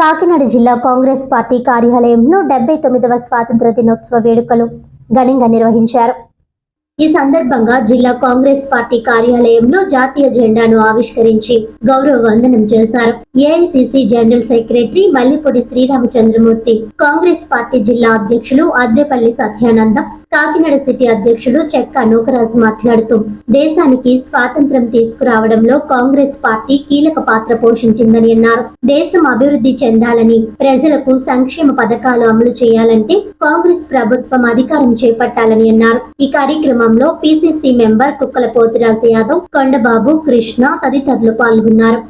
కాకినాడ జిల్లా కాంగ్రెస్ పార్టీ కార్యాలయంలో డెబ్బై తొమ్మిదవ స్వాతంత్ర దినోత్సవ వేడుకలు ఘనంగా నిర్వహించారు. ఈ సందర్భంగా జిల్లా కాంగ్రెస్ పార్టీ కార్యాలయంలో జాతీయ జెండాను ఆవిష్కరించి గౌరవ వందనం చేశారు. AICC general secretary Mallipudi Sriramachandramurthy Congress party జిల్లా అధ్యక్షులు అద్దెపల్లి సత్యానంద కాకినాడ సిటీ అధ్యక్షుడు చెక్క నూకరాజు మాట్లాడుతూ దేశానికి స్వాతంత్రం తీసుకురావడంలో కాంగ్రెస్ పార్టీ కీలక పాత్ర పోషించిందని అన్నారు. దేశం అభివృద్ధి చెందాలని ప్రజలకు సంక్షేమ పథకాలు అమలు చేయాలంటే కాంగ్రెస్ ప్రభుత్వం అధికారం చేపట్టాలని అన్నారు. ఈ కార్యక్రమంలో పిసిసి మెంబర్ కుక్కల పోతిరాజు యాదవ్ కొండబాబు కృష్ణ తదితరులు పాల్గొన్నారు.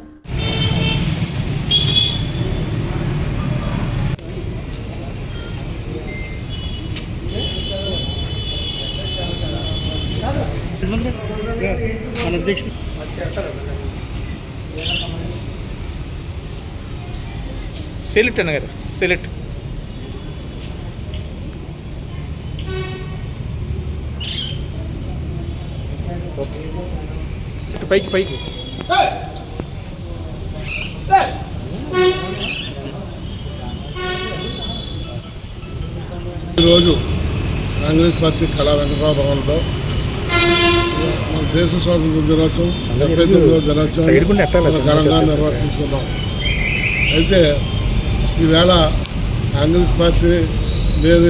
మన అధ్యక్ష సెలెక్ట్ అన్న గారు సెలెక్ట్ ఇటు పైకి పైకి. ఈరోజు కాంగ్రెస్ పార్టీ కళా వెంకటరావు భవన్లో దేశ స్వాతంత్ర దినోత్సవం డెబ్బై తొమ్మిదవ దినోత్సవం ఘనంగా నిర్వర్తించుకున్నాం అయితే ఈవేళ కాంగ్రెస్ పార్టీ లేదు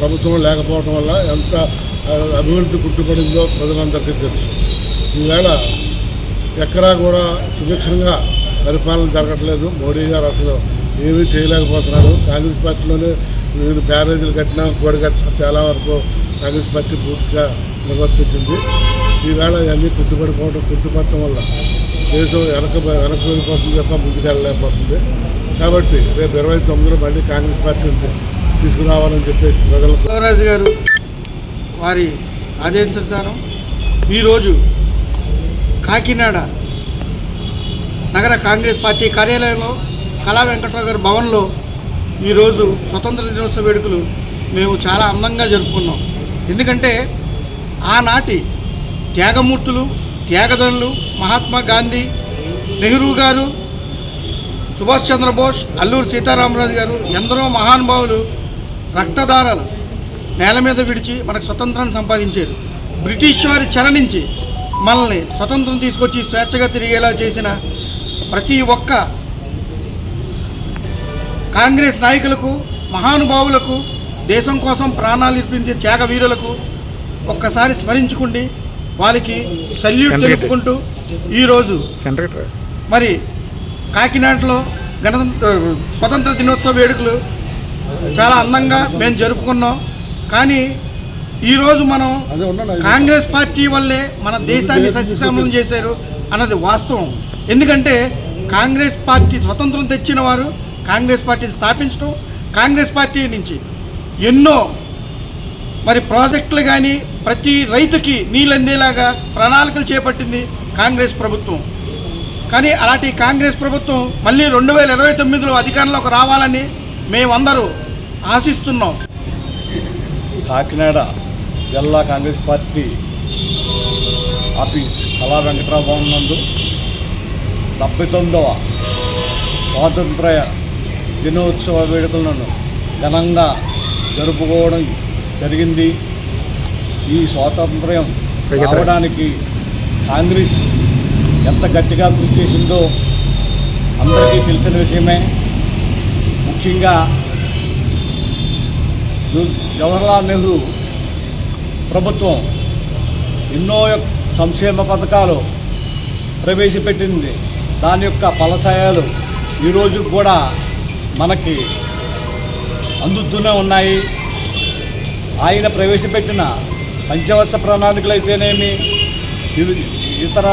ప్రభుత్వం లేకపోవడం వల్ల ఎంత అభివృద్ధి గుర్తుపడిందో ప్రజలందరికీ తెలుసు. ఈవేళ ఎక్కడా కూడా సుభిక్షంగా పరిపాలన జరగట్లేదు. మోడీ గారు అసలు ఏమీ చేయలేకపోతున్నాడు కాంగ్రెస్ పార్టీలోనే వివిధ బ్యారేజీలు కట్టినా కూడా కట్టినా చాలా వరకు కాంగ్రెస్ పార్టీ పూర్తిగా నిర్వర్తించింది. ఈవేళ ఇవన్నీ కుట్టుపడిపోవడం కుట్టుపడటం వల్ల దేశం వెనక వెనక వెళ్ళిపోతుంది తప్ప ముందుకెళ్ళలేకపోతుంది కాబట్టి రేపు ఇరవై తొమ్మిదిలో మళ్ళీ కాంగ్రెస్ పార్టీని తీసుకురావాలని చెప్పేసి ప్రజలు శివరాజు గారు వారి ఆదేశించాను. ఈరోజు కాకినాడ నగర కాంగ్రెస్ పార్టీ కార్యాలయంలో కళా వెంకటరావు గారి భవన్లో ఈరోజు స్వతంత్ర దినోత్సవ వేడుకలు మేము చాలా అందంగా జరుపుకున్నాం. ఎందుకంటే ఆనాటి త్యాగమూర్తులు త్యాగధనులు మహాత్మా గాంధీ నెహ్రూ గారు సుభాష్ చంద్రబోస్ అల్లూరు సీతారామరాజు గారు ఎందరో మహానుభావులు రక్తదారాలు నేల మీద విడిచి మనకు స్వతంత్రాన్ని సంపాదించారు. బ్రిటిష్ వారి చెర నుంచి మనల్ని స్వతంత్రం తీసుకొచ్చి స్వేచ్ఛగా తిరిగేలా చేసిన ప్రతి ఒక్క కాంగ్రెస్ నాయకులకు మహానుభావులకు దేశం కోసం ప్రాణాలు ఇర్పించే త్యాగ వీరులకు ఒక్కసారి స్మరించుకుండి వారికి సల్యూట్. తెలుపుకుంటూ ఈరోజు మరి కాకినాడలో గణతంత్ర స్వతంత్ర దినోత్సవ వేడుకలు చాలా అందంగా మేము జరుపుకున్నాం కానీ ఈరోజు మనం కాంగ్రెస్ పార్టీ వల్లే మన దేశాన్ని సస్యశ్యామలం చేశారు అన్నది వాస్తవం ఎందుకంటే కాంగ్రెస్ పార్టీ స్వతంత్రం తెచ్చిన వారు కాంగ్రెస్ పార్టీని స్థాపించడం కాంగ్రెస్ పార్టీ నుంచి ఎన్నో మరి ప్రాజెక్టులు కానీ ప్రతి రైతుకి నీళ్ళు అందేలాగా ప్రణాళికలు చేపట్టింది కాంగ్రెస్ ప్రభుత్వం. కానీ అలాంటి కాంగ్రెస్ ప్రభుత్వం మళ్ళీ రెండు వేల ఇరవై తొమ్మిదిలో అధికారంలోకి రావాలని మేమందరూ ఆశిస్తున్నాం. కాకినాడ జిల్లా కాంగ్రెస్ పార్టీ ఆఫీస్ కళా వెంకటరావు భవన్ నందు డెబ్బై తొమ్మిదవ స్వాతంత్ర దినోత్సవ వేడుకలను ఘనంగా జరుపుకోవడం జరిగింది. ఈ స్వాతంత్ర్యం రావడానికి కాంగ్రెస్ ఎంత గట్టిగా కృషి చేసిందో అందరికీ తెలిసిన విషయమే. ముఖ్యంగా జవహర్లాల్ నెహ్రూ ప్రభుత్వం ఎన్నో యొక్క సంక్షేమ పథకాలు ప్రవేశపెట్టింది. దాని యొక్క ఫలసాయాలు ఈరోజు కూడా మనకి అందుతూనే ఉన్నాయి. ఆయన ప్రవేశపెట్టిన పంచవర్ష ప్రణాళికలు అయితేనేమి ఇతర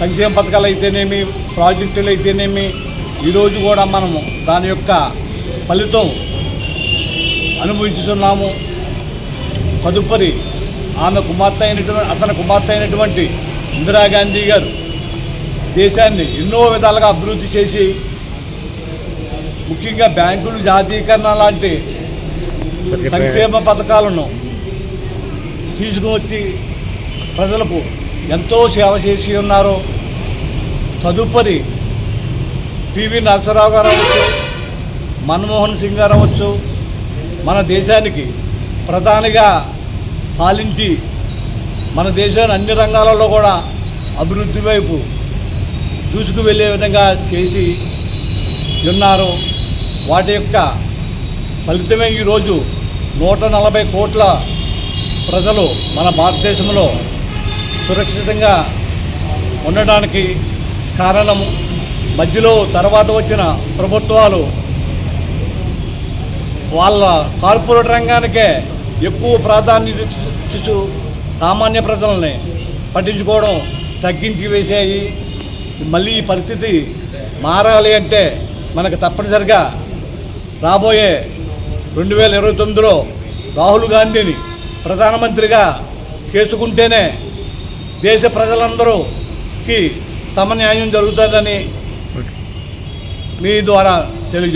సంక్షేమ పథకాలు అయితేనేమి ప్రాజెక్టులు అయితేనేమి ఈరోజు కూడా మనము దాని యొక్క ఫలితం అనుభవించుతున్నాము. తదుపరి ఆమె కుమార్తె అయినటువంటి అతని కుమార్తె అయినటువంటి ఇందిరాగాంధీ గారు దేశాన్ని ఎన్నో విధాలుగా అభివృద్ధి చేసి ముఖ్యంగా బ్యాంకులు జాతీయకరణ లాంటి సంక్షేమ పథకాలను తీసుకువచ్చి ప్రజలకు ఎంతో సేవ చేసి ఉన్నారు. తదుపరి పివి నరసరావు గారు అవ్వచ్చు మన్మోహన్ సింగ్ గారు అవ్వచ్చు మన దేశానికి ప్రధానిగా పాలించి మన దేశాన్ని అన్ని రంగాలలో కూడా అభివృద్ధి వైపు దూసుకు వెళ్ళే విధంగా చేసి ఉన్నారు. వాటి యొక్క ఫలితమే ఈరోజు నూట నలభై కోట్ల ప్రజలు మన భారతదేశంలో సురక్షితంగా ఉండడానికి కారణము. మధ్యలో తర్వాత వచ్చిన ప్రభుత్వాలు వాళ్ళ కార్పొరేట్ రంగానికే ఎక్కువ ప్రాధాన్యత సామాన్య ప్రజలని పట్టించుకోవడం తగ్గించి వేసాయి. మళ్ళీ ఈ పరిస్థితి మారాలి అంటే మనకు తప్పనిసరిగా రాబోయే రెండు వేల ఇరవై తొమ్మిదిలో రాహుల్ గాంధీని ప్రధానమంత్రిగా చేసుకుంటేనే దేశ ప్రజలందరూకి సమన్యాయం జరుగుతుందని మీ ద్వారా